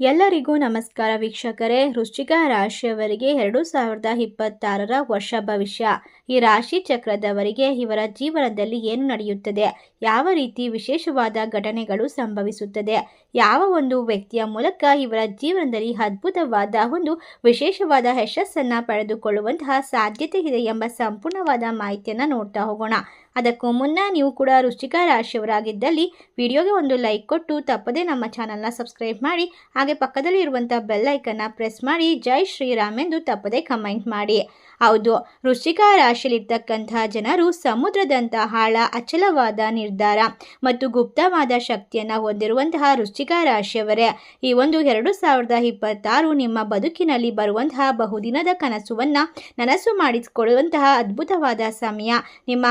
ಎಲ್ಲರಿಗೂ ನಮಸ್ಕಾರ ವೀಕ್ಷಕರೇ. ವೃಶ್ಚಿಕ ರಾಶಿಯವರಿಗೆ ಎರಡು ಸಾವಿರದ ಇಪ್ಪತ್ತಾರರ ವರ್ಷ ಭವಿಷ್ಯ. ಈ ರಾಶಿ ಚಕ್ರದವರಿಗೆ ಇವರ ಜೀವನದಲ್ಲಿ ಏನು ನಡೆಯುತ್ತದೆ? ಯಾವ ರೀತಿ ವಿಶೇಷವಾದ ಘಟನೆಗಳು ಸಂಭವಿಸುತ್ತದೆ? ಯಾವ ಒಂದು ವ್ಯಕ್ತಿಯ ಮೂಲಕ ಇವರ ಜೀವನದಲ್ಲಿ ಅದ್ಭುತವಾದ ಒಂದು ವಿಶೇಷವಾದ ಯಶಸ್ಸನ್ನು ಪಡೆದುಕೊಳ್ಳುವಂತಹ ಸಾಧ್ಯತೆ ಇದೆ ಎಂಬ ಸಂಪೂರ್ಣವಾದ ಮಾಹಿತಿಯನ್ನು ನೋಡ್ತಾ ಹೋಗೋಣ. ಅದಕ್ಕೂ ಮುನ್ನ ನೀವು ಕೂಡ ರುಚಿಕ ರಾಶಿಯವರಾಗಿದ್ದಲ್ಲಿ ವಿಡಿಯೋಗೆ ಒಂದು ಲೈಕ್ ಕೊಟ್ಟು ತಪ್ಪದೇ ನಮ್ಮ ಚಾನಲ್ನ ಸಬ್ಸ್ಕ್ರೈಬ್ ಮಾಡಿ, ಹಾಗೆ ಪಕ್ಕದಲ್ಲಿ ಇರುವಂಥ ಬೆಲ್ಲೈಕನ್ನು ಪ್ರೆಸ್ ಮಾಡಿ, ಜೈ ಶ್ರೀರಾಮ್ ಎಂದು ತಪ್ಪದೇ ಕಮೆಂಟ್ ಮಾಡಿ. ಹೌದು, ವೃಶ್ಚಿಕ ರಾಶಿಯಲ್ಲಿರ್ತಕ್ಕಂತಹ ಜನರು ಸಮುದ್ರದಂತಹ ಆಳ ಅಚಲವಾದ ನಿರ್ಧಾರ ಮತ್ತು ಗುಪ್ತವಾದ ಶಕ್ತಿಯನ್ನು ಹೊಂದಿರುವಂತಹ ವೃಶ್ಚಿಕ ರಾಶಿಯವರೇ. ಈ ಒಂದು ಎರಡು ಸಾವಿರದ ಇಪ್ಪತ್ತಾರು ನಿಮ್ಮ ಬದುಕಿನಲ್ಲಿ ಬರುವಂತಹ ಬಹುದಿನದ ಕನಸುವನ್ನು ನನಸು ಮಾಡಿಸಿಕೊಳ್ಳುವಂತಹ ಅದ್ಭುತವಾದ ಸಮಯ. ನಿಮ್ಮ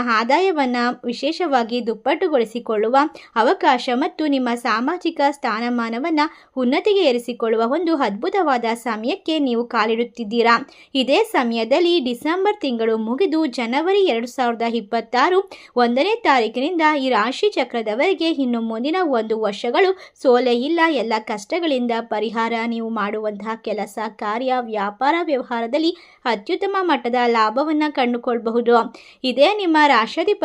ಆದಾಯವನ್ನು ವಿಶೇಷವಾಗಿ ದುಪ್ಪಟ್ಟುಗೊಳಿಸಿಕೊಳ್ಳುವ ಅವಕಾಶ ಮತ್ತು ನಿಮ್ಮ ಸಾಮಾಜಿಕ ಸ್ಥಾನಮಾನವನ್ನು ಉನ್ನತಿಗೆ ಏರಿಸಿಕೊಳ್ಳುವ ಒಂದು ಅದ್ಭುತವಾದ ಸಮಯಕ್ಕೆ ನೀವು ಕಾಲಿಡುತ್ತಿದ್ದೀರಾ? ಇದೇ ಸಮಯದಲ್ಲಿ ಡಿಸೆಂಬರ್ ತಿಂಗಳು ಮುಗಿದು ಜನವರಿ ಎರಡು ಸಾವಿರದ ಇಪ್ಪತ್ತಾರು ಒಂದನೇ ತಾರೀಕಿನಿಂದ ಈ ರಾಶಿ ಚಕ್ರದವರೆಗೆ ಇನ್ನು ಮುಂದಿನ ಒಂದು ವರ್ಷಗಳು ಸೋಲೆ ಇಲ್ಲ. ಎಲ್ಲ ಕಷ್ಟಗಳಿಂದ ಪರಿಹಾರ ನೀವು ಮಾಡುವಂತಹ ಕೆಲಸ, ಕಾರ್ಯ, ವ್ಯಾಪಾರ ವ್ಯವಹಾರದಲ್ಲಿ ಅತ್ಯುತ್ತಮ ಮಟ್ಟದ ಲಾಭವನ್ನು ಕಂಡುಕೊಳ್ಳಬಹುದು ಇದೇ ನಿಮ್ಮ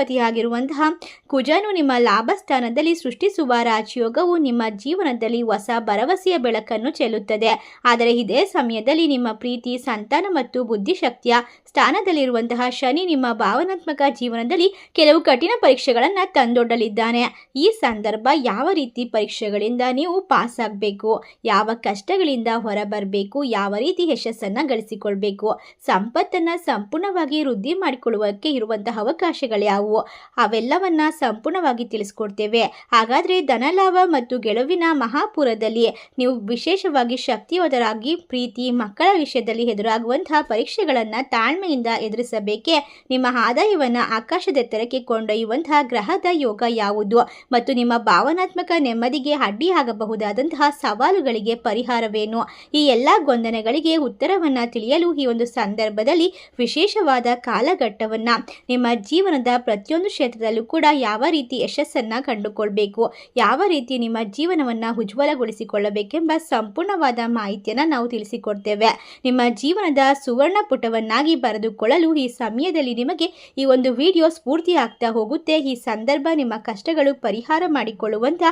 ರಾಷ್ಟ್ರಾಧಿಪತಿಯಾಗಿರುವಂತಹ ಕುಜನು ನಿಮ್ಮ ಲಾಭ ಸ್ಥಾನದಲ್ಲಿ ಸೃಷ್ಟಿಸುವ ರಾಜಯೋಗವು ನಿಮ್ಮ ಜೀವನದಲ್ಲಿ ಹೊಸ ಭರವಸೆಯ ಬೆಳಕನ್ನು ಚೆಲ್ಲುತ್ತದೆ. ಆದರೆ ಇದೇ ಸಮಯದಲ್ಲಿ ನಿಮ್ಮ ಪ್ರೀತಿ, ಸಂತಾನ ಮತ್ತು ಬುದ್ಧಿಶಕ್ತಿಯ ಸ್ಥಾನದಲ್ಲಿರುವಂತಹ ಶನಿ ನಿಮ್ಮ ಭಾವನಾತ್ಮಕ ಜೀವನದಲ್ಲಿ ಕೆಲವು ಕಠಿಣ ಪರೀಕ್ಷೆಗಳನ್ನು ತಂದೊಡ್ಡಲಿದ್ದಾನೆ. ಈ ಸಂದರ್ಭ ಯಾವ ರೀತಿ ಪರೀಕ್ಷೆಗಳಿಂದ ನೀವು ಪಾಸ್ ಆಗಬೇಕು ಯಾವ ಕಷ್ಟಗಳಿಂದ ಹೊರಬರಬೇಕು? ಯಾವ ರೀತಿ ಯಶಸ್ಸನ್ನು ಗಳಿಸಿಕೊಳ್ಬೇಕು? ಸಂಪತ್ತನ್ನು ಸಂಪೂರ್ಣವಾಗಿ ವೃದ್ಧಿ ಮಾಡಿಕೊಳ್ಳುವಕ್ಕೆ ಇರುವಂತಹ ಅವಕಾಶಗಳು ಯಾವುವು ಅವೆಲ್ಲವನ್ನ ಸಂಪೂರ್ಣವಾಗಿ ತಿಳಿಸ್ಕೊಡ್ತೇವೆ. ಹಾಗಾದರೆ ಧನಲಾಭ ಮತ್ತು ಗೆಲುವಿನ ಮಹಾಪುರದಲ್ಲಿ ನೀವು ವಿಶೇಷವಾಗಿ ಶಕ್ತಿಯೋಧರಾಗಿ ಪ್ರೀತಿ, ಮಕ್ಕಳ ವಿಷಯದಲ್ಲಿ ಎದುರಾಗುವಂತಹ ಪರೀಕ್ಷೆಗಳನ್ನು ತಾಳ್ಮೆಯಿಂದ ಎದುರಿಸಬೇಕೆ. ನಿಮ್ಮ ಆದಾಯವನ್ನು ಆಕಾಶದೆತ್ತರಕ್ಕೆ ಕೊಂಡೊಯ್ಯುವಂತಹ ಗ್ರಹದ ಯೋಗ ಯಾವುದು? ಮತ್ತು ನಿಮ್ಮ ಭಾವನಾತ್ಮಕ ನೆಮ್ಮದಿಗೆ ಅಡ್ಡಿಯಾಗಬಹುದಾದಂತಹ ಸವಾಲುಗಳಿಗೆ ಪರಿಹಾರವೇನು? ಈ ಎಲ್ಲ ಗೊಂದನೆಗಳಿಗೆ ಉತ್ತರವನ್ನು ತಿಳಿಯಲು ಈ ಒಂದು ಸಂದರ್ಭದಲ್ಲಿ ವಿಶೇಷವಾದ ಕಾಲಘಟ್ಟವನ್ನು ನಿಮ್ಮ ಜೀವನದ ಪ್ರತಿಯೊಂದು ಕ್ಷೇತ್ರದಲ್ಲೂ ಕೂಡ ಯಾವ ರೀತಿ ಯಶಸ್ಸನ್ನು ಕಂಡುಕೊಳ್ಬೇಕು, ಯಾವ ರೀತಿ ನಿಮ್ಮ ಜೀವನವನ್ನು ಉಜ್ವಲಗೊಳಿಸಿಕೊಳ್ಳಬೇಕೆಂಬ ಸಂಪೂರ್ಣವಾದ ಮಾಹಿತಿಯನ್ನು ನಾವು ತಿಳಿಸಿಕೊಡ್ತೇವೆ. ನಿಮ್ಮ ಜೀವನದ ಸುವರ್ಣ ಪುಟವನ್ನಾಗಿ ಬರೆದುಕೊಳ್ಳಲು ಈ ಸಮಯದಲ್ಲಿ ನಿಮಗೆ ಈ ಒಂದು ವಿಡಿಯೋ ಸ್ಫೂರ್ತಿ ಆಗ್ತಾ ಹೋಗುತ್ತೆ. ಈ ಸಂದರ್ಭ ನಿಮ್ಮ ಕಷ್ಟಗಳು ಪರಿಹಾರ ಮಾಡಿಕೊಳ್ಳುವಂಥ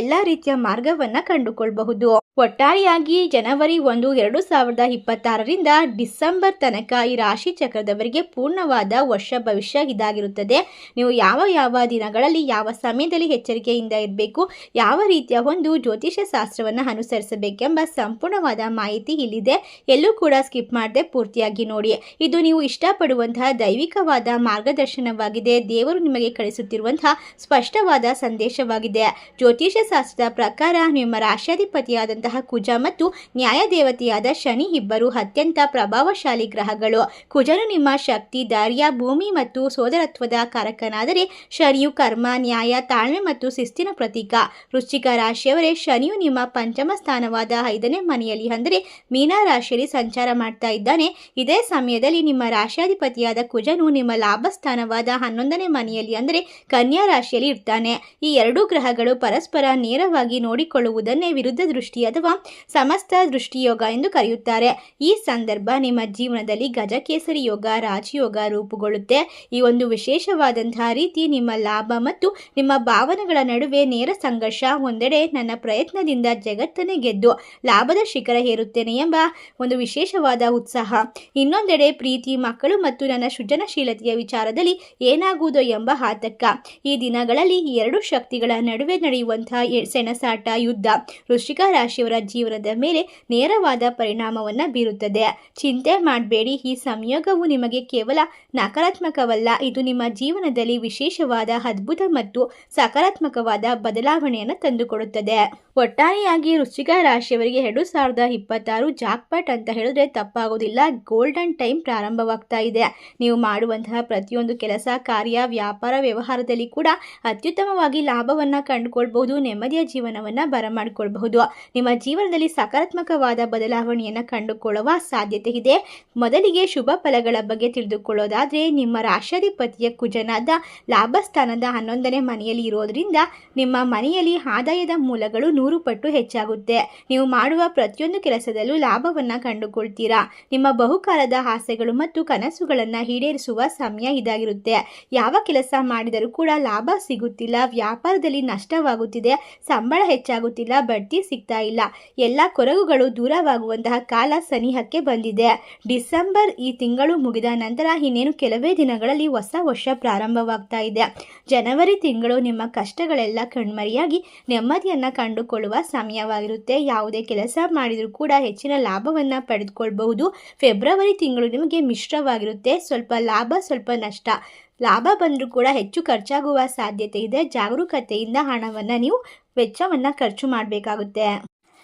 ಎಲ್ಲ ರೀತಿಯ ಮಾರ್ಗವನ್ನು ಕಂಡುಕೊಳ್ಳಬಹುದು ಒಟ್ಟಾರೆಯಾಗಿ ಜನವರಿ ಒಂದು, ಎರಡು ಸಾವಿರದ ಇಪ್ಪತ್ತಾರರಿಂದ ಡಿಸೆಂಬರ್ ತನಕ ಈ ರಾಶಿ ಚಕ್ರದವರಿಗೆ ಪೂರ್ಣವಾದ ವರ್ಷ ಭವಿಷ್ಯ ಇದಾಗಿರುತ್ತದೆ. ನೀವು ಯಾವ ಯಾವ ದಿನಗಳಲ್ಲಿ ಯಾವ ಸಮಯದಲ್ಲಿ ಎಚ್ಚರಿಕೆಯಿಂದ ಇರಬೇಕು, ಯಾವ ರೀತಿಯ ಒಂದು ಜ್ಯೋತಿಷ್ಯ ಶಾಸ್ತ್ರವನ್ನು ಅನುಸರಿಸಬೇಕೆಂಬ ಸಂಪೂರ್ಣವಾದ ಮಾಹಿತಿ ಇಲ್ಲಿದೆ. ಎಲ್ಲೂ ಕೂಡ ಸ್ಕಿಪ್ ಮಾಡದೆ ಪೂರ್ತಿಯಾಗಿ ನೋಡಿ. ಇದು ನೀವು ಇಷ್ಟಪಡುವಂತಹ ದೈವಿಕವಾದ ಮಾರ್ಗದರ್ಶನವಾಗಿದೆ. ದೇವರು ನಿಮಗೆ ಕಳಿಸುತ್ತಿರುವಂತಹ ಸ್ಪಷ್ಟವಾದ ಸಂದೇಶವಾಗಿದೆ. ಜ್ಯೋತಿಷ್ಯ ಶಾಸ್ತ್ರದ ಪ್ರಕಾರ ನಿಮ್ಮ ರಾಶ್ಯಾಧಿಪತಿಯಾದಂತಹ ಕುಜ ಮತ್ತು ನ್ಯಾಯದೇವತೆಯಾದ ಶನಿ ಇಬ್ಬರು ಅತ್ಯಂತ ಪ್ರಭಾವಶಾಲಿ ಗ್ರಹಗಳು. ಕುಜನು ನಿಮ್ಮ ಶಕ್ತಿ, ಧೈರ್ಯ, ಭೂಮಿ ಮತ್ತು ಸೋದರತ್ವದ ಕಾರಕನಾದರೆ ಶನಿಯು ಕರ್ಮ, ನ್ಯಾಯ, ತಾಳ್ಮೆ ಮತ್ತು ಶಿಸ್ತಿನ ಪ್ರತೀಕ. ವೃಶ್ಚಿಕ ರಾಶಿಯವರೇ, ಶನಿಯು ನಿಮ್ಮ ಪಂಚಮ ಸ್ಥಾನವಾದ ಐದನೇ ಮನೆಯಲ್ಲಿ ಅಂದರೆ ಮೀನಾ ರಾಶಿಯಲ್ಲಿ ಸಂಚಾರ ಮಾಡ್ತಾ ಇದ್ದಾನೆ. ಇದೇ ಸಮಯದಲ್ಲಿ ನಿಮ್ಮ ರಾಶಿಯಾಧಿಪತಿಯಾದ ಕುಜನು ನಿಮ್ಮ ಲಾಭ ಸ್ಥಾನವಾದ ಹನ್ನೊಂದನೇ ಮನೆಯಲ್ಲಿ ಅಂದರೆ ಕನ್ಯಾ ರಾಶಿಯಲ್ಲಿ ಇರ್ತಾನೆ. ಈ ಎರಡೂ ಗ್ರಹಗಳು ಪರಸ್ಪರ ನೇರವಾಗಿ ನೋಡಿಕೊಳ್ಳುವುದನ್ನೇ ವಿರುದ್ಧ ದೃಷ್ಟಿ ಅಥವಾ ಸಮಸ್ತ ದೃಷ್ಟಿಯೋಗ ಎಂದು ಕರೆಯುತ್ತಾರೆ. ಈ ಸಂದರ್ಭ ನಿಮ್ಮ ಜೀವನದಲ್ಲಿ ಗಜಕೇಸರಿ ಯೋಗ, ರಾಜಯೋಗ ರೂಪುಗೊಳ್ಳುತ್ತೆ. ಈ ಒಂದು ವಿಶೇಷವಾದಂತಹ ರೀತಿ ನಿಮ್ಮ ಲಾಭ ಮತ್ತು ನಿಮ್ಮ ಭಾವನೆಗಳ ನಡುವೆ ನೇರ ಸಂಘರ್ಷ ಒಂದೆಡೆ ನನ್ನ ಪ್ರಯತ್ನದಿಂದ ಜಗತ್ತನ್ನೇ ಗೆದ್ದು ಲಾಭದ ಶಿಖರ ಏರುತ್ತೇನೆ ಎಂಬ ಒಂದು ವಿಶೇಷವಾದ ಉತ್ಸಾಹ. ಇನ್ನೊಂದೆಡೆ ಪ್ರೀತಿ, ಮಕ್ಕಳು ಮತ್ತು ನನ್ನ ಸೃಜನಶೀಲತೆಯ ವಿಚಾರದಲ್ಲಿ ಏನಾಗುವುದೋ ಎಂಬ ಆತಂಕ. ಈ ದಿನಗಳಲ್ಲಿ ಎರಡು ಶಕ್ತಿಗಳ ನಡುವೆ ನಡೆಯುವಂತಹ ಸೆಣಸಾಟ, ಯುದ್ಧ. ವೃಶ್ಚಿಕ ರಾಶಿಯವರ ಜೀವನದ ಮೇಲೆ ನೇರವಾದ ಪರಿಣಾಮವನ್ನು ಬೀರುತ್ತದೆ. ಚಿಂತೆ ಮಾಡಬೇಡಿ, ಈ ಸಂಯೋಗವು ನಿಮಗೆ ಕೇವಲ ನಕಾರಾತ್ಮಕವಲ್ಲ, ಇದು ನಿಮ್ಮ ಜೀವನದಲ್ಲಿ ವಿಶೇಷವಾದ ಅದ್ಭುತ ಮತ್ತು ಸಕಾರಾತ್ಮಕವಾದ ಬದಲಾವಣೆಯನ್ನು ತಂದುಕೊಡುತ್ತದೆ. ಒಟ್ಟಾರೆಯಾಗಿ ವೃಶ್ಚಿಕ ರಾಶಿಯವರಿಗೆ ಎರಡು ಸಾವಿರದ ಇಪ್ಪತ್ತಾರು ಜಾಕ್ಪಾಟ್ ಅಂತ ಹೇಳಿದ್ರೆ ತಪ್ಪಾಗೋದಿಲ್ಲ. ಗೋಲ್ಡನ್ ಟೈಮ್ ಪ್ರಾರಂಭವಾಗ್ತಾ ಇದೆ. ನೀವು ಮಾಡುವಂತಹ ಪ್ರತಿಯೊಂದು ಕೆಲಸ, ಕಾರ್ಯ, ವ್ಯಾಪಾರ ವ್ಯವಹಾರದಲ್ಲಿ ಕೂಡ ಅತ್ಯುತ್ತಮವಾಗಿ ಲಾಭವನ್ನು ಕಂಡುಕೊಳ್ಬಹುದು, ನೆಮ್ಮದಿಯ ಜೀವನವನ್ನು ಬರಮಾಡಿಕೊಳ್ಬಹುದು. ನಿಮ್ಮ ಜೀವನದಲ್ಲಿ ಸಕಾರಾತ್ಮಕವಾದ ಬದಲಾವಣೆಯನ್ನು ಕಂಡುಕೊಳ್ಳುವ ಸಾಧ್ಯತೆ ಇದೆ. ಮೊದಲಿಗೆ ಶುಭ ಫಲಗಳ ಬಗ್ಗೆ ತಿಳಿದುಕೊಳ್ಳೋದಾದರೆ, ನಿಮ್ಮ ರಾಷ್ಟ್ರಾಧಿಪತಿಯ ಕುಜನಾದ ಲಾಭಸ್ಥಾನದ ಹನ್ನೊಂದನೇ ಮನೆಯಲ್ಲಿ ಇರೋದ್ರಿಂದ ನಿಮ್ಮ ಮನೆಯಲ್ಲಿ ಆದಾಯದ ಮೂಲಗಳು ನೂರು ಪಟ್ಟು ಹೆಚ್ಚಾಗುತ್ತೆ. ನೀವು ಮಾಡುವ ಪ್ರತಿಯೊಂದು ಕೆಲಸದಲ್ಲೂ ಲಾಭವನ್ನು ಕಂಡುಕೊಳ್ತೀರಾ. ನಿಮ್ಮ ಬಹುಕಾಲದ ಆಸೆಗಳು ಮತ್ತು ಕನಸುಗಳನ್ನು ಈಡೇರಿಸುವ ಸಮಯ ಇದಾಗಿರುತ್ತೆ. ಯಾವ ಕೆಲಸ ಮಾಡಿದರೂ ಕೂಡ ಲಾಭ ಸಿಗುತ್ತಿಲ್ಲ, ವ್ಯಾಪಾರದಲ್ಲಿ ನಷ್ಟವಾಗುತ್ತಿದೆ, ಸಂಬಳ ಹೆಚ್ಚಾಗುತ್ತಿಲ್ಲ, ಬಡ್ತಿ ಸಿಗ್ತಾ ಇಲ್ಲ. ಎಲ್ಲ ಕೊರಗುಗಳು ದೂರವಾಗುವಂತಹ ಕಾಲ ಸನಿಹಕ್ಕೆ ಬಂದಿದೆ. ಡಿಸೆಂಬರ್ ಈ ತಿಂಗಳು ಮುಗಿದ ನಂತರ ಇನ್ನೇನು ಕೆಲವೇ ದಿನಗಳಲ್ಲಿ ಹೊಸ ವರ್ಷ ಪ್ರಾರಂಭವಾಗ್ತಾ ಇದೆ. ಜನವರಿ ತಿಂಗಳು ನಿಮ್ಮ ಕಷ್ಟಗಳೆಲ್ಲ ಕಣ್ಮರಿಯಾಗಿ ನೆಮ್ಮದಿಯನ್ನು ಕಂಡುಕೊಳ್ಳುವ ಸಮಯವಾಗಿರುತ್ತೆ. ಯಾವುದೇ ಕೆಲಸ ಮಾಡಿದರೂ ಕೂಡ ಹೆಚ್ಚಿನ ಲಾಭವನ್ನು ಪಡೆದುಕೊಳ್ಬಹುದು. ಫೆಬ್ರವರಿ ತಿಂಗಳು ನಿಮಗೆ ಮಿಶ್ರವಾಗಿರುತ್ತೆ. ಸ್ವಲ್ಪ ಲಾಭ, ಸ್ವಲ್ಪ ನಷ್ಟ. ಲಾಭ ಬಂದರೂ ಕೂಡ ಹೆಚ್ಚು ಖರ್ಚಾಗುವ ಸಾಧ್ಯತೆ ಇದೆ. ಜಾಗರೂಕತೆಯಿಂದ ಹಣವನ್ನು ನೀವು ವೆಚ್ಚವನ್ನು ಖರ್ಚು ಮಾಡಬೇಕಾಗುತ್ತೆ.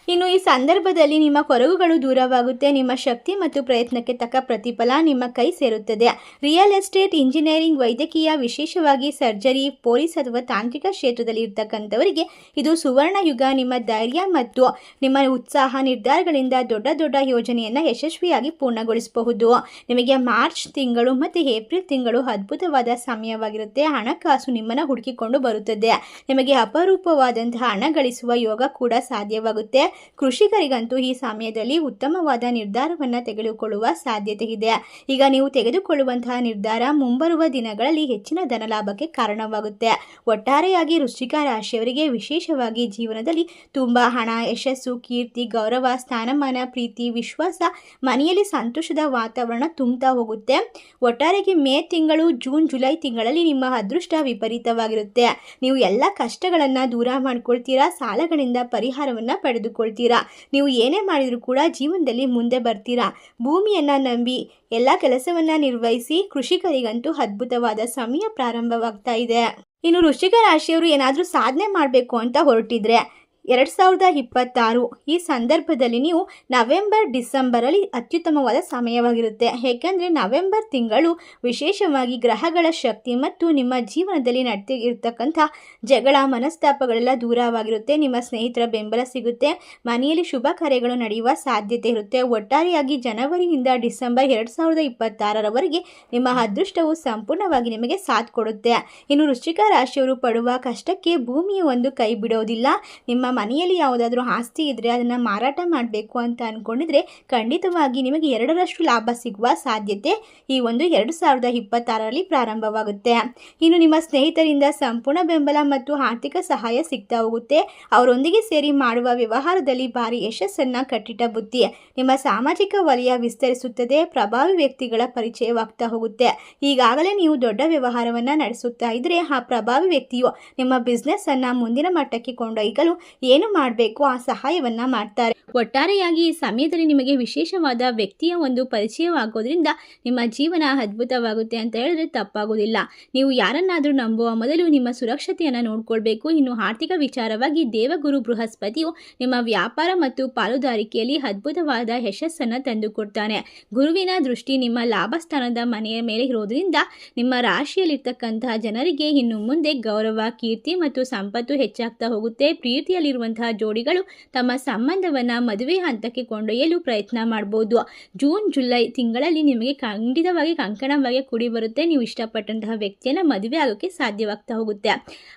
ಇನ್ನು ಈ ಸಂದರ್ಭದಲ್ಲಿ ನಿಮ್ಮ ಕೊರಗುಗಳು ದೂರವಾಗುತ್ತೆ, ನಿಮ್ಮ ಶಕ್ತಿ ಮತ್ತು ಪ್ರಯತ್ನಕ್ಕೆ ತಕ್ಕ ಪ್ರತಿಫಲ ನಿಮ್ಮ ಕೈ ಸೇರುತ್ತದೆ. ರಿಯಲ್ ಎಸ್ಟೇಟ್ ಇಂಜಿನಿಯರಿಂಗ್ ವೈದ್ಯಕೀಯ, ವಿಶೇಷವಾಗಿ ಸರ್ಜರಿ, ಪೊಲೀಸ್ ಅಥವಾ ತಾಂತ್ರಿಕ ಕ್ಷೇತ್ರದಲ್ಲಿ ಇರ್ತಕ್ಕಂಥವರಿಗೆ ಇದು ಸುವರ್ಣ ಯುಗ. ನಿಮ್ಮ ಧೈರ್ಯ ಮತ್ತು ನಿಮ್ಮ ಉತ್ಸಾಹ ನಿರ್ಧಾರಗಳಿಂದ ದೊಡ್ಡ ದೊಡ್ಡ ಯೋಜನೆಯನ್ನು ಯಶಸ್ವಿಯಾಗಿ ಪೂರ್ಣಗೊಳಿಸಬಹುದು. ನಿಮಗೆ ಮಾರ್ಚ್ ತಿಂಗಳು ಮತ್ತು ಏಪ್ರಿಲ್ ತಿಂಗಳು ಅದ್ಭುತವಾದ ಸಮಯವಾಗಿರುತ್ತೆ. ಹಣಕಾಸು ನಿಮ್ಮನ್ನು ಹುಡುಕಿಕೊಂಡು ಬರುತ್ತದೆ. ನಿಮಗೆ ಅಪರೂಪವಾದಂತಹ ಹಣ ಗಳಿಸುವ ಯೋಗ ಕೂಡ ಸಾಧ್ಯವಾಗುತ್ತೆ. ಕೃಷಿಕರಿಗಂತೂ ಈ ಸಮಯದಲ್ಲಿ ಉತ್ತಮವಾದ ನಿರ್ಧಾರವನ್ನು ತೆಗೆದುಕೊಳ್ಳುವ ಸಾಧ್ಯತೆ ಇದೆ. ಈಗ ನೀವು ತೆಗೆದುಕೊಳ್ಳುವಂತಹ ನಿರ್ಧಾರ ಮುಂಬರುವ ದಿನಗಳಲ್ಲಿ ಹೆಚ್ಚಿನ ಧನಲಾಭಕ್ಕೆ ಕಾರಣವಾಗುತ್ತೆ. ಒಟ್ಟಾರೆಯಾಗಿ ವೃಶ್ಚಿಕ ರಾಶಿಯವರಿಗೆ ವಿಶೇಷವಾಗಿ ಜೀವನದಲ್ಲಿ ತುಂಬ ಹಣ, ಯಶಸ್ಸು, ಕೀರ್ತಿ, ಗೌರವ, ಸ್ಥಾನಮಾನ, ಪ್ರೀತಿ, ವಿಶ್ವಾಸ, ಮನೆಯಲ್ಲಿ ಸಂತೋಷದ ವಾತಾವರಣ ತುಂಬ್ತಾ ಹೋಗುತ್ತೆ. ಒಟ್ಟಾರೆಗೆ ಮೇ ತಿಂಗಳು, ಜೂನ್, ಜುಲೈ ತಿಂಗಳಲ್ಲಿ ನಿಮ್ಮ ಅದೃಷ್ಟ ವಿಪರೀತವಾಗಿರುತ್ತೆ. ನೀವು ಎಲ್ಲ ಕಷ್ಟಗಳನ್ನು ದೂರ ಮಾಡ್ಕೊಳ್ತೀರಾ? ಸಾಲಗಳಿಂದ ಪರಿಹಾರವನ್ನು ಪಡೆದುಕೊಳ್ತೀರಾ ನೀವು ಏನೇ ಮಾಡಿದರೂ ಕೂಡ ಜೀವನದಲ್ಲಿ ಮುಂದೆ ಬರ್ತೀರಾ? ಭೂಮಿಯನ್ನು ನಂಬಿ ಎಲ್ಲ ಕೆಲಸವನ್ನು ನಿರ್ವಹಿಸಿ ಕೃಷಿಕರಿಗಂತೂ ಅದ್ಭುತವಾದ ಸಮಯ ಪ್ರಾರಂಭವಾಗ್ತಾ ಇದೆ. ಇನ್ನು ವೃಶ್ಚಿಕ ರಾಶಿಯವರು ಏನಾದರೂ ಸಾಧನೆ ಮಾಡಬೇಕು ಅಂತ ಹೊರಟಿದ್ರೆ ಎರಡು ಸಾವಿರದ ಇಪ್ಪತ್ತಾರು ಈ ಸಂದರ್ಭದಲ್ಲಿ ನೀವು ನವೆಂಬರ್ ಡಿಸೆಂಬರಲ್ಲಿ ಅತ್ಯುತ್ತಮವಾದ ಸಮಯವಾಗಿರುತ್ತೆ. ಏಕೆಂದರೆ ನವೆಂಬರ್ ತಿಂಗಳು ವಿಶೇಷವಾಗಿ ಗ್ರಹಗಳ ಶಕ್ತಿ ಮತ್ತು ನಿಮ್ಮ ಜೀವನದಲ್ಲಿ ನಡೆದಿರ್ತಕ್ಕಂಥ ಜಗಳ, ಮನಸ್ತಾಪಗಳೆಲ್ಲ ದೂರವಾಗಿರುತ್ತೆ. ನಿಮ್ಮ ಸ್ನೇಹಿತರ ಬೆಂಬಲ ಸಿಗುತ್ತೆ. ಮನೆಯಲ್ಲಿ ಶುಭ ಕಾರ್ಯಗಳು ನಡೆಯುವ ಸಾಧ್ಯತೆ ಇರುತ್ತೆ. ಒಟ್ಟಾರೆಯಾಗಿ ಜನವರಿಯಿಂದ ಡಿಸೆಂಬರ್ ಎರಡು ಸಾವಿರದ ಇಪ್ಪತ್ತಾರರವರೆಗೆ ನಿಮ್ಮ ಅದೃಷ್ಟವು ಸಂಪೂರ್ಣವಾಗಿ ನಿಮಗೆ ಸಾಥ್ ಕೊಡುತ್ತೆ. ಇನ್ನು ವೃಶ್ಚಿಕ ರಾಶಿಯವರು ಪಡುವ ಕಷ್ಟಕ್ಕೆ ಭೂಮಿಯ ಒಂದು ಕೈ ಬಿಡೋದಿಲ್ಲ. ನಿಮ್ಮ ಮನೆಯಲ್ಲಿ ಯಾವುದಾದ್ರೂ ಆಸ್ತಿ ಇದ್ದರೆ ಅದನ್ನು ಮಾರಾಟ ಮಾಡಬೇಕು ಅಂತ ಅಂದ್ಕೊಂಡಿದ್ರೆ ಖಂಡಿತವಾಗಿ ನಿಮಗೆ ಎರಡರಷ್ಟು ಲಾಭ ಸಿಗುವ ಸಾಧ್ಯತೆ ಈ ಒಂದು ಎರಡು ಸಾವಿರದ ಇಪ್ಪತ್ತಾರರಲ್ಲಿ ಪ್ರಾರಂಭವಾಗುತ್ತೆ. ಇನ್ನು ನಿಮ್ಮ ಸ್ನೇಹಿತರಿಂದ ಸಂಪೂರ್ಣ ಬೆಂಬಲ ಮತ್ತು ಆರ್ಥಿಕ ಸಹಾಯ ಸಿಗ್ತಾ ಹೋಗುತ್ತೆ. ಅವರೊಂದಿಗೆ ಸೇರಿ ಮಾಡುವ ವ್ಯವಹಾರದಲ್ಲಿ ಭಾರಿ ಯಶಸ್ಸನ್ನು ಕಟ್ಟಿಟ್ಟ ಬುದ್ಧಿ ನಿಮ್ಮ ಸಾಮಾಜಿಕ ವಲಯ ವಿಸ್ತರಿಸುತ್ತದೆ, ಪ್ರಭಾವಿ ವ್ಯಕ್ತಿಗಳ ಪರಿಚಯವಾಗ್ತಾ ಹೋಗುತ್ತೆ. ಈಗಾಗಲೇ ನೀವು ದೊಡ್ಡ ವ್ಯವಹಾರವನ್ನು ನಡೆಸುತ್ತಾ ಇದ್ದರೆ ಆ ಪ್ರಭಾವಿ ವ್ಯಕ್ತಿಯು ನಿಮ್ಮ ಬಿಸ್ನೆಸ್ ಅನ್ನ ಮುಂದಿನ ಮಟ್ಟಕ್ಕೆ ಕೊಂಡೊಯ್ಯಲು ಏನು ಮಾಡಬೇಕು? ಆ ಸಹಾಯವನ್ನ ಮಾಡ್ತಾರೆ. ಒಟ್ಟಾರೆಯಾಗಿ ಈ ಸಮಯದಲ್ಲಿ ನಿಮಗೆ ವಿಶೇಷವಾದ ವ್ಯಕ್ತಿಯ ಒಂದು ಪರಿಚಯವಾಗೋದ್ರಿಂದ ನಿಮ್ಮ ಜೀವನ ಅದ್ಭುತವಾಗುತ್ತೆ ಅಂತ ಹೇಳಿದ್ರೆ ತಪ್ಪಾಗೋದಿಲ್ಲ. ನೀವು ಯಾರನ್ನಾದರೂ ನಂಬುವ ಮೊದಲು ನಿಮ್ಮ ಸುರಕ್ಷತೆಯನ್ನು ನೋಡಿಕೊಳ್ಬೇಕು. ಇನ್ನು ಆರ್ಥಿಕ ವಿಚಾರವಾಗಿ ದೇವಗುರು ಬೃಹಸ್ಪತಿಯು ನಿಮ್ಮ ವ್ಯಾಪಾರ ಮತ್ತು ಪಾಲುದಾರಿಕೆಯಲ್ಲಿ ಅದ್ಭುತವಾದ ಯಶಸ್ಸನ್ನು ತಂದುಕೊಡ್ತಾನೆ. ಗುರುವಿನ ದೃಷ್ಟಿ ನಿಮ್ಮ ಲಾಭ ಸ್ಥಾನದ ಮನೆಯ ಮೇಲೆ ಇರೋದ್ರಿಂದ ನಿಮ್ಮ ರಾಶಿಯಲ್ಲಿರ್ತಕ್ಕಂತಹ ಜನರಿಗೆ ಇನ್ನು ಮುಂದೆ ಗೌರವ, ಕೀರ್ತಿ ಮತ್ತು ಸಂಪತ್ತು ಹೆಚ್ಚಾಗ್ತಾ ಹೋಗುತ್ತೆ. ಪ್ರೀತಿಯಲ್ಲಿರುವಂತಹ ಜೋಡಿಗಳು ತಮ್ಮ ಸಂಬಂಧವನ್ನು ಮದುವೆ ಹಂತಕ್ಕೆ ಕೊಂಡೊಯ್ಯಲು ಪ್ರಯತ್ನ ಮಾಡ್ಬೋದು. ಜೂನ್, ಜುಲೈ ತಿಂಗಳಲ್ಲಿ ನಿಮಗೆ ಖಂಡಿತವಾಗಿ ಕಂಕಣವಾಗಿ ಕೂಡಿ ಬರುತ್ತೆ. ನೀವು ಇಷ್ಟಪಟ್ಟಂತಹ ವ್ಯಕ್ತಿಯನ್ನು ಮದುವೆ ಆಗೋಕ್ಕೆ ಸಾಧ್ಯವಾಗ್ತಾ ಹೋಗುತ್ತೆ.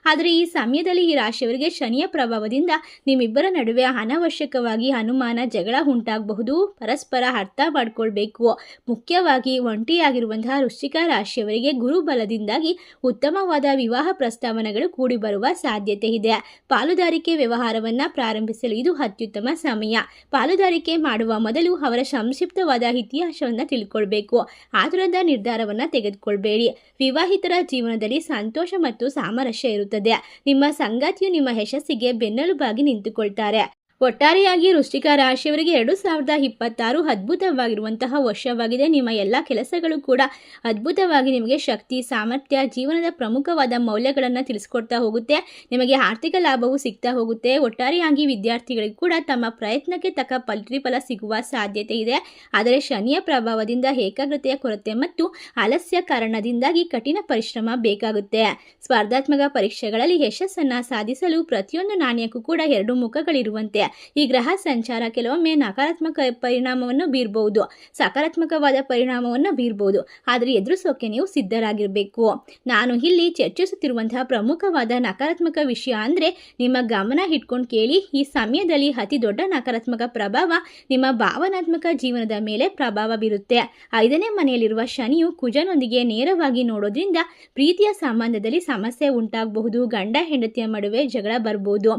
ಆದರೆ ಈ ಸಮಯದಲ್ಲಿ ಈ ರಾಶಿಯವರಿಗೆ ಶನಿಯ ಪ್ರಭಾವದಿಂದ ನಿಮ್ಮಿಬ್ಬರ ನಡುವೆ ಅನಾವಶ್ಯಕವಾಗಿ ಅನುಮಾನ ಜಗಳ ಉಂಟಾಗಬಹುದು. ಪರಸ್ಪರ ಅರ್ಥ ಮಾಡ್ಕೊಳ್ಬೇಕು. ಮುಖ್ಯವಾಗಿ ಒಂಟಿಯಾಗಿರುವಂತಹ ವೃಶ್ಚಿಕ ರಾಶಿಯವರಿಗೆ ಗುರುಬಲದಿಂದಾಗಿ ಉತ್ತಮವಾದ ವಿವಾಹ ಪ್ರಸ್ತಾವನೆಗಳು ಕೂಡಿ ಬರುವ ಸಾಧ್ಯತೆ ಇದೆ. ಪಾಲುದಾರಿಕೆ ವ್ಯವಹಾರವನ್ನ ಪ್ರಾರಂಭಿಸಲು ಇದು ಅತ್ಯುತ್ತಮ ಸಮಯ. ಪಾಲುದಾರಿಕೆ ಮಾಡುವ ಮೊದಲು ಅವರ ಸಂಕ್ಷಿಪ್ತವಾದ ಇತಿಹಾಸವನ್ನು ತಿಳ್ಕೊಳ್ಬೇಕು. ಆತುರದ ನಿರ್ಧಾರವನ್ನ ತೆಗೆದುಕೊಳ್ಬೇಡಿ. ವಿವಾಹಿತರ ಜೀವನದಲ್ಲಿ ಸಂತೋಷ ಮತ್ತು ಸಾಮರಸ್ಯ ಇರುತ್ತದೆ. ನಿಮ್ಮ ಸಂಗಾತಿಯು ನಿಮ್ಮ ಯಶಸ್ಸಿಗೆ ಬೆನ್ನೆಲುಬಾಗಿ ನಿಂತುಕೊಳ್ತಾರೆ. ಒಟ್ಟಾರೆಯಾಗಿ ವೃಶ್ಚಿಕ ರಾಶಿಯವರಿಗೆ ಎರಡು ಸಾವಿರದ ಇಪ್ಪತ್ತಾರು ಅದ್ಭುತವಾಗಿರುವಂತಹ ವರ್ಷವಾಗಿದೆ. ನಿಮ್ಮ ಎಲ್ಲ ಕೆಲಸಗಳು ಕೂಡ ಅದ್ಭುತವಾಗಿ ನಿಮಗೆ ಶಕ್ತಿ, ಸಾಮರ್ಥ್ಯ, ಜೀವನದ ಪ್ರಮುಖವಾದ ಮೌಲ್ಯಗಳನ್ನು ತಿಳಿಸ್ಕೊಡ್ತಾ ಹೋಗುತ್ತೆ. ನಿಮಗೆ ಆರ್ಥಿಕ ಲಾಭವು ಸಿಗ್ತಾ ಹೋಗುತ್ತೆ. ಒಟ್ಟಾರೆಯಾಗಿ ವಿದ್ಯಾರ್ಥಿಗಳಿಗೆ ಕೂಡ ತಮ್ಮ ಪ್ರಯತ್ನಕ್ಕೆ ತಕ್ಕ ಪ್ರತಿಫಲ ಸಿಗುವ ಸಾಧ್ಯತೆ ಇದೆ. ಆದರೆ ಶನಿಯ ಪ್ರಭಾವದಿಂದ ಏಕಾಗ್ರತೆಯ ಕೊರತೆ ಮತ್ತು ಆಲಸ್ಯ ಕಾರಣದಿಂದಾಗಿ ಕಠಿಣ ಪರಿಶ್ರಮ ಬೇಕಾಗುತ್ತೆ. ಸ್ಪರ್ಧಾತ್ಮಕ ಪರೀಕ್ಷೆಗಳಲ್ಲಿ ಯಶಸ್ಸನ್ನು ಸಾಧಿಸಲು ಪ್ರತಿಯೊಂದು ನಾಣ್ಯಕ್ಕೂ ಕೂಡ ಎರಡು ಮುಖಗಳಿರುವಂತೆ. ಈ ಗ್ರಹ ಸಂಚಾರ ಕೆಲವೊಮ್ಮೆ ನಕಾರಾತ್ಮಕ ಪರಿಣಾಮವನ್ನು ಬೀರಬಹುದು, ಸಕಾರಾತ್ಮಕವಾದ ಪರಿಣಾಮವನ್ನು ಬೀರಬಹುದು. ಆದರೆ ಎದುರಿಸೋಕೆ ನೀವು ಸಿದ್ಧರಾಗಿರಬೇಕು. ನಾನು ಇಲ್ಲಿ ಚರ್ಚಿಸುತ್ತಿರುವಂತಹ ಪ್ರಮುಖವಾದ ನಕಾರಾತ್ಮಕ ವಿಷಯ ಅಂದರೆ ನಿಮ್ಮ ಗಮನ ಇಟ್ಕೊಂಡು ಕೇಳಿ, ಈ ಸಮಯದಲ್ಲಿ ಅತಿ ದೊಡ್ಡ ನಕಾರಾತ್ಮಕ ಪ್ರಭಾವ ನಿಮ್ಮ ಭಾವನಾತ್ಮಕ ಜೀವನದ ಮೇಲೆ ಪ್ರಭಾವ ಬೀರುತ್ತೆ. ಐದನೇ ಮನೆಯಲ್ಲಿರುವ ಶನಿಯು ಕುಜನೊಂದಿಗೆ ನೇರವಾಗಿ ನೋಡೋದ್ರಿಂದ ಪ್ರೀತಿಯ ಸಂಬಂಧದಲ್ಲಿ ಸಮಸ್ಯೆ ಉಂಟಾಗಬಹುದು, ಗಂಡ ಹೆಂಡತಿಯ ನಡುವೆ ಜಗಳ ಬರಬಹುದು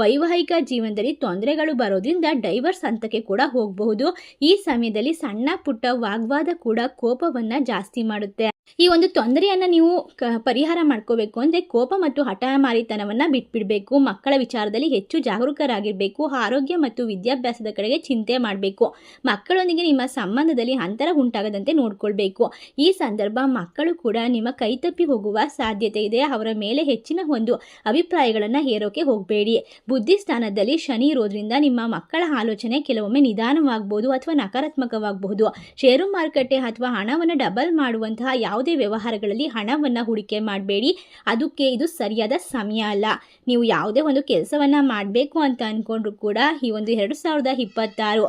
ವೈವಾಹಿಕ ಜೀವನದಲ್ಲಿ ತೊಂದರೆಗಳು ಬರೋದ್ರಿಂದ ಡೈವರ್ಸ್ ಹಂತಕ್ಕೆ ಕೂಡ ಹೋಗಬಹುದು. ಈ ಸಮಯದಲ್ಲಿ ಸಣ್ಣ ಪುಟ್ಟ ವಾಗ್ವಾದ ಕೂಡ ಕೋಪವನ್ನ ಜಾಸ್ತಿ ಮಾಡುತ್ತೆ. ಈ ಒಂದು ತೊಂದರೆಯನ್ನು ನೀವು ಕ, ಪರಿಹಾರ ಮಾಡ್ಕೋಬೇಕು ಅಂದರೆ ಕೋಪ ಮತ್ತು ಹಠಮಾರಿತನವನ್ನು ಬಿಟ್ಬಿಡಬೇಕು, ಮಕ್ಕಳ ವಿಚಾರದಲ್ಲಿ ಹೆಚ್ಚು ಜಾಗರೂಕರಾಗಿರಬೇಕು, ಆರೋಗ್ಯ ಮತ್ತು ವಿದ್ಯಾಭ್ಯಾಸದ ಕಡೆಗೆ ಚಿಂತೆ ಮಾಡಬೇಕು, ಮಕ್ಕಳೊಂದಿಗೆ ನಿಮ್ಮ ಸಂಬಂಧದಲ್ಲಿ ಅಂತರ ಉಂಟಾಗದಂತೆ ನೋಡ್ಕೊಳ್ಬೇಕು. ಈ ಸಂದರ್ಭ ಮಕ್ಕಳು ಕೂಡ ನಿಮ್ಮ ಕೈತಪ್ಪಿ ಹೋಗುವ ಸಾಧ್ಯತೆ ಇದೆ, ಅವರ ಮೇಲೆ ಹೆಚ್ಚಿನ ಒಂದು ಅಭಿಪ್ರಾಯಗಳನ್ನು ಹೇರೋಕೆ ಹೋಗಬೇಡಿ. ಬುದ್ಧಿ ಸ್ಥಾನದಲ್ಲಿ ಶನಿ ಇರೋದ್ರಿಂದ ನಿಮ್ಮ ಮಕ್ಕಳ ಆಲೋಚನೆ ಕೆಲವೊಮ್ಮೆ ನಿಧಾನವಾಗಬಹುದು ಅಥವಾ ನಕಾರಾತ್ಮಕವಾಗಬಹುದು ಷೇರು ಮಾರುಕಟ್ಟೆ ಅಥವಾ ಹಣವನ್ನು ಡಬಲ್ ಮಾಡುವಂತಹ ಯಾವುದೇ ವ್ಯವಹಾರಗಳಲ್ಲಿ ಹಣವನ್ನು ಹೂಡಿಕೆ ಮಾಡಬೇಡಿ. ಅದಕ್ಕೆ ಇದು ಸರಿಯಾದ ಸಮಯ ಅಲ್ಲ. ನೀವು ಯಾವುದೇ ಒಂದು ಕೆಲಸವನ್ನು ಮಾಡಬೇಕು ಅಂತ ಅಂದ್ಕೊಂಡ್ರು ಕೂಡ ಈ ಒಂದು ಎರಡು ಸಾವಿರದ ಇಪ್ಪತ್ತಾರು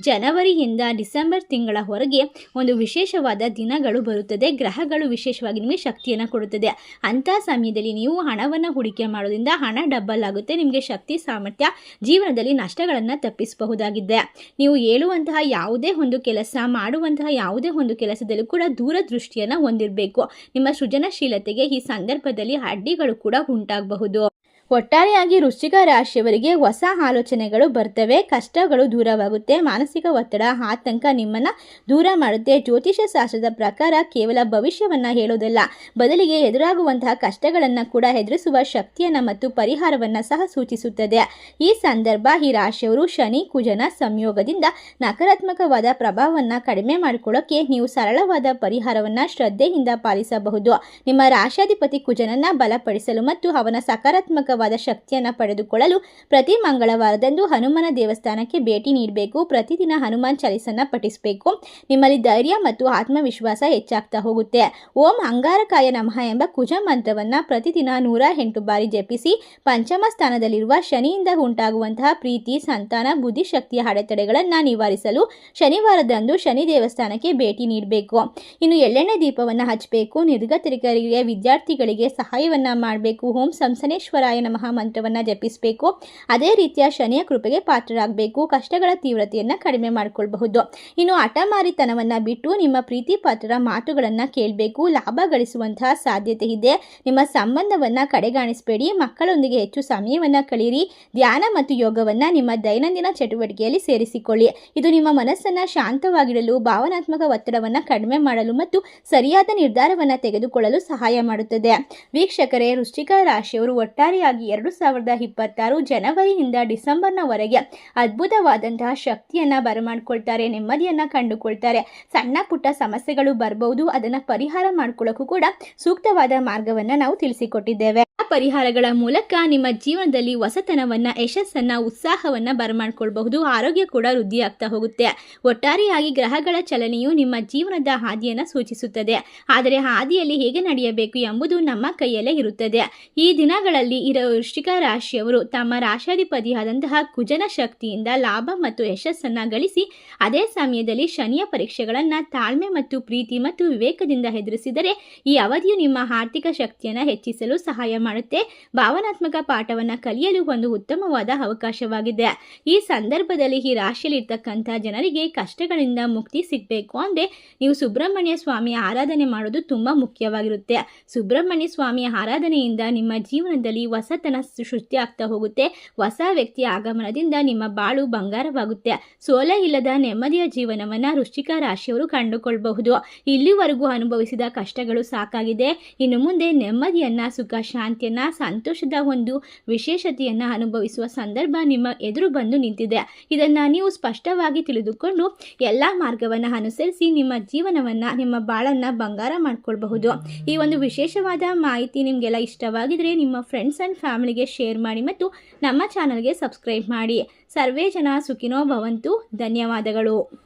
ಜನವರಿಯಿಂದ ಡಿಸೆಂಬರ್ ತಿಂಗಳ ಹೊರಗೆ ಒಂದು ವಿಶೇಷವಾದ ದಿನಗಳು ಬರುತ್ತದೆ. ಗ್ರಹಗಳು ವಿಶೇಷವಾಗಿ ನಿಮಗೆ ಶಕ್ತಿಯನ್ನು ಕೊಡುತ್ತದೆ. ಅಂಥ ಸಮಯದಲ್ಲಿ ನೀವು ಹಣವನ್ನು ಹೂಡಿಕೆ ಮಾಡೋದ್ರಿಂದ ಹಣ ಡಬ್ಬಲ್ ಆಗುತ್ತೆ ನಿಮಗೆ ಶಕ್ತಿ, ಸಾಮರ್ಥ್ಯ ಜೀವನದಲ್ಲಿ ನಷ್ಟಗಳನ್ನು ತಪ್ಪಿಸಬಹುದಾಗಿದೆ. ನೀವು ಹೇಳುವಂತಹ ಯಾವುದೇ ಒಂದು ಕೆಲಸ, ಮಾಡುವಂತಹ ಯಾವುದೇ ಒಂದು ಕೆಲಸದಲ್ಲೂ ಕೂಡ ದೂರದೃಷ್ಟಿಯನ್ನು ಹೊಂದಿರಬೇಕು. ನಿಮ್ಮ ಸೃಜನಶೀಲತೆಗೆ ಈ ಸಂದರ್ಭದಲ್ಲಿ ಅಡ್ಡಿಗಳು ಕೂಡ ಉಂಟಾಗಬಹುದು. ಒಟ್ಟಾರೆಯಾಗಿ ವೃಶ್ಚಿಕ ರಾಶಿಯವರಿಗೆ ಹೊಸ ಆಲೋಚನೆಗಳು ಬರ್ತವೆ, ಕಷ್ಟಗಳು ದೂರವಾಗುತ್ತೆ, ಮಾನಸಿಕ ಒತ್ತಡ, ಆತಂಕ ನಿಮ್ಮನ್ನು ದೂರ ಮಾಡುತ್ತೆ. ಜ್ಯೋತಿಷ ಶಾಸ್ತ್ರದ ಪ್ರಕಾರ ಕೇವಲ ಭವಿಷ್ಯವನ್ನು ಹೇಳೋದಲ್ಲ, ಬದಲಿಗೆ ಎದುರಾಗುವಂತಹ ಕಷ್ಟಗಳನ್ನು ಕೂಡ ಎದುರಿಸುವ ಶಕ್ತಿಯನ್ನು ಮತ್ತು ಪರಿಹಾರವನ್ನು ಸಹ ಸೂಚಿಸುತ್ತದೆ. ಈ ಸಂದರ್ಭ ಈ ರಾಶಿಯವರು ಶನಿ, ಕುಜನ ಸಂಯೋಗದಿಂದ ನಕಾರಾತ್ಮಕವಾದ ಪ್ರಭಾವವನ್ನು ಕಡಿಮೆ ಮಾಡಿಕೊಳ್ಳೋಕೆ ನೀವು ಸರಳವಾದ ಪರಿಹಾರವನ್ನು ಶ್ರದ್ಧೆಯಿಂದ ಪಾಲಿಸಬಹುದು. ನಿಮ್ಮ ರಾಶಾಧಿಪತಿ ಕುಜನನ್ನ ಬಲಪಡಿಸಲು ಮತ್ತು ಅವನ ಸಕಾರಾತ್ಮಕ ಅಪಾರವಾದ ಶಕ್ತಿಯನ್ನು ಪಡೆದುಕೊಳ್ಳಲು ಪ್ರತಿ ಮಂಗಳವಾರದಂದು ಹನುಮನ ದೇವಸ್ಥಾನಕ್ಕೆ ಭೇಟಿ ನೀಡಬೇಕು. ಪ್ರತಿದಿನ ಹನುಮಾನ್ ಚಾಲೀಸನ್ನು ಪಠಿಸಬೇಕು. ನಿಮ್ಮಲ್ಲಿ ಧೈರ್ಯ ಮತ್ತು ಆತ್ಮವಿಶ್ವಾಸ ಹೆಚ್ಚಾಗ್ತಾ ಹೋಗುತ್ತೆ. ಓಂ ಅಂಗಾರಕಾಯ ನಮಃ ಎಂಬ ಕುಜ ಮಂತ್ರವನ್ನು ಪ್ರತಿದಿನ ನೂರ ಎಂಟು ಬಾರಿ ಜಪಿಸಿ ಪಂಚಮ ಸ್ಥಾನದಲ್ಲಿರುವ ಶನಿಯಿಂದ ಉಂಟಾಗುವಂತಹ ಪ್ರೀತಿ, ಸಂತಾನ ಬುದ್ಧಿಶಕ್ತಿಯ ಅಡೆತಡೆಗಳನ್ನು ನಿವಾರಿಸಲು ಶನಿವಾರದಂದು ಶನಿ ದೇವಸ್ಥಾನಕ್ಕೆ ಭೇಟಿ ನೀಡಬೇಕು. ಇನ್ನು ಎಳ್ಳೆಣ್ಣೆ ದೀಪವನ್ನು ಹಚ್ಚಬೇಕು ನಿರ್ಗತರಿಕರಿಗೆ ವಿದ್ಯಾರ್ಥಿಗಳಿಗೆ ಸಹಾಯವನ್ನು ಮಾಡಬೇಕು. ಓಂ ಸಂಸನೇಶ್ವರಾಯ ನಮಃ ಮಂತ್ರವನ್ನು ಜಪಿಸಬೇಕು. ಅದೇ ರೀತಿಯ ಶನಿಯ ಕೃಪೆಗೆ ಪಾತ್ರರಾಗಬೇಕು. ಕಷ್ಟಗಳ ತೀವ್ರತೆಯನ್ನು ಕಡಿಮೆ ಮಾಡಿಕೊಳ್ಬಹುದು. ಇನ್ನು ಹಠಮಾರಿತನವನ್ನು ಬಿಟ್ಟು ನಿಮ್ಮ ಪ್ರೀತಿ ಪಾತ್ರರ ಮಾತುಗಳನ್ನು ಕೇಳಬೇಕು. ಲಾಭ ಗಳಿಸುವಂತಹ ಸಾಧ್ಯತೆ ಇದೆ. ನಿಮ್ಮ ಸಂಬಂಧವನ್ನು ಕಡೆಗಾಣಿಸಬೇಡಿ. ಮಕ್ಕಳೊಂದಿಗೆ ಹೆಚ್ಚು ಸಮಯವನ್ನು ಕಳೆಯಿರಿ ಧ್ಯಾನ ಮತ್ತು ಯೋಗವನ್ನು ನಿಮ್ಮ ದೈನಂದಿನ ಚಟುವಟಿಕೆಯಲ್ಲಿ ಸೇರಿಸಿಕೊಳ್ಳಿ. ಇದು ನಿಮ್ಮ ಮನಸ್ಸನ್ನು ಶಾಂತವಾಗಿಡಲು, ಭಾವನಾತ್ಮಕ ಒತ್ತಡವನ್ನು ಕಡಿಮೆ ಮಾಡಲು ಮತ್ತು ಸರಿಯಾದ ನಿರ್ಧಾರವನ್ನು ತೆಗೆದುಕೊಳ್ಳಲು ಸಹಾಯ ಮಾಡುತ್ತದೆ. ವೀಕ್ಷಕರೇ, ವೃಶ್ಚಿಕ ರಾಶಿಯವರು ಒಟ್ಟಾರೆಯಾಗಿ ಎರಡು ಸಾವಿರದ ಇಪ್ಪತ್ತಾರು ಜನವರಿಯಿಂದ ಡಿಸೆಂಬರ್ನವರೆಗೆ ಅದ್ಭುತವಾದಂತಹ ಶಕ್ತಿಯನ್ನು ಬರಮಾಡ್ಕೊಳ್ತಾರೆ, ನೆಮ್ಮದಿಯನ್ನು ಕಂಡುಕೊಳ್ತಾರೆ. ಸಣ್ಣ ಪುಟ್ಟ ಸಮಸ್ಯೆಗಳು ಬರಬಹುದು ಅದನ್ನು ಪರಿಹಾರ ಮಾಡ್ಕೊಳ್ಳೋಕ್ಕೂ ಕೂಡ ಸೂಕ್ತವಾದ ಮಾರ್ಗವನ್ನು ನಾವು ತಿಳಿಸಿಕೊಟ್ಟಿದ್ದೇವೆ. ಪರಿಹಾರಗಳ ಮೂಲಕ ನಿಮ್ಮ ಜೀವನದಲ್ಲಿ ಹೊಸತನವನ್ನ, ಯಶಸ್ಸನ್ನ, ಉತ್ಸಾಹವನ್ನ ಬರಮಾಡ್ಕೊಳ್ಬಹುದು. ಆರೋಗ್ಯ ಕೂಡ ವೃದ್ಧಿಯಾಗ್ತಾ ಹೋಗುತ್ತೆ. ಒಟ್ಟಾರೆಯಾಗಿ ಗ್ರಹಗಳ ಚಲನೆಯು ನಿಮ್ಮ ಜೀವನದ ಹಾದಿಯನ್ನು ಸೂಚಿಸುತ್ತದೆ. ಆದರೆ ಹಾದಿಯಲ್ಲಿ ಹೇಗೆ ನಡೆಯಬೇಕು ಎಂಬುದು ನಮ್ಮ ಕೈಯಲ್ಲೇ ಇರುತ್ತದೆ. ಈ ದಿನಗಳಲ್ಲಿ ಇರೋ ವೃಶ್ಚಿಕ ರಾಶಿಯವರು ತಮ್ಮ ರಾಶಾಧಿಪತಿಯಾದಂತಹ ಕುಜನ ಶಕ್ತಿಯಿಂದ ಲಾಭ ಮತ್ತು ಯಶಸ್ಸನ್ನ ಗಳಿಸಿ, ಅದೇ ಸಮಯದಲ್ಲಿ ಶನಿಯ ಪರೀಕ್ಷೆಗಳನ್ನ ತಾಳ್ಮೆ ಮತ್ತು ಪ್ರೀತಿ ಮತ್ತು ವಿವೇಕದಿಂದ ಎದುರಿಸಿದರೆ ಈ ಅವಧಿಯು ನಿಮ್ಮ ಆರ್ಥಿಕ ಶಕ್ತಿಯನ್ನು ಹೆಚ್ಚಿಸಲು ಸಹಾಯ ಮಾಡುತ್ತೆ. ಭಾವನಾತ್ಮಕ ಪಾಠವನ್ನ ಕಲಿಯಲು ಒಂದು ಉತ್ತಮವಾದ ಅವಕಾಶವಾಗಿದೆ. ಈ ಸಂದರ್ಭದಲ್ಲಿ ಈ ರಾಶಿಯಲ್ಲಿ ರಾಶಿಯಲ್ಲಿರ್ತಕ್ಕಂಥ ಜನರಿಗೆ ಕಷ್ಟಗಳಿಂದ ಮುಕ್ತಿ ಸಿಗಬೇಕು ಅಂದ್ರೆ ನೀವು ಸುಬ್ರಹ್ಮಣ್ಯ ಸ್ವಾಮಿ ಆರಾಧನೆ ಮಾಡೋದು ತುಂಬಾ ಮುಖ್ಯವಾಗಿರುತ್ತೆ. ಸುಬ್ರಹ್ಮಣ್ಯ ಸ್ವಾಮಿಯ ಆರಾಧನೆಯಿಂದ ನಿಮ್ಮ ಜೀವನದಲ್ಲಿ ಹೊಸ ಹೊಸತನ ಸೃಷ್ಟಿ ಆಗ್ತಾ ಹೋಗುತ್ತೆ. ಹೊಸ ವ್ಯಕ್ತಿಯ ಆಗಮನದಿಂದ ನಿಮ್ಮ ಬಾಳು ಬಂಗಾರವಾಗುತ್ತೆ. ಸೋಲ ಇಲ್ಲದ ನೆಮ್ಮದಿಯ ಜೀವನವನ್ನ ವೃಶ್ಚಿಕ ರಾಶಿಯವರು ಕಂಡುಕೊಳ್ಳಬಹುದು ಇಲ್ಲಿವರೆಗೂ ಅನುಭವಿಸಿದ ಕಷ್ಟಗಳು ಸಾಕಾಗಿದೆ. ಇನ್ನು ಮುಂದೆ ನೆಮ್ಮದಿಯನ್ನ, ಸುಖ ಶಾಂತಿಯನ್ನ, ಸಂತೋಷದ ಒಂದು ವಿಶೇಷತೆಯನ್ನು ಅನುಭವಿಸುವ ಸಂದರ್ಭ ನಿಮ್ಮ ಎದುರು ಬಂದು ನಿಂತಿದೆ. ಇದನ್ನು ನೀವು ಸ್ಪಷ್ಟವಾಗಿ ತಿಳಿದುಕೊಂಡು ಎಲ್ಲ ಮಾರ್ಗವನ್ನು ಅನುಸರಿಸಿ ನಿಮ್ಮ ಜೀವನವನ್ನ, ನಿಮ್ಮ ಬಾಳನ್ನ ಬಂಗಾರ ಮಾಡಿಕೊಳ್ಬಹುದು. ಈ ಒಂದು ವಿಶೇಷವಾದ ಮಾಹಿತಿ ನಿಮಗೆಲ್ಲ ಇಷ್ಟವಾಗಿದ್ರೆ ನಿಮ್ಮ ಫ್ರೆಂಡ್ಸ್ ಅಂಡ್ ಫ್ಯಾಮಿಲಿಗೆ ಶೇರ್ ಮಾಡಿ ಮತ್ತು ನಮ್ಮ ಚಾನಲ್ಗೆ ಸಬ್ಸ್ಕ್ರೈಬ್ ಮಾಡಿ. ಸರ್ವೇ ಜನ ಸುಖಿನೋ ಭವಂತು. ಧನ್ಯವಾದಗಳು.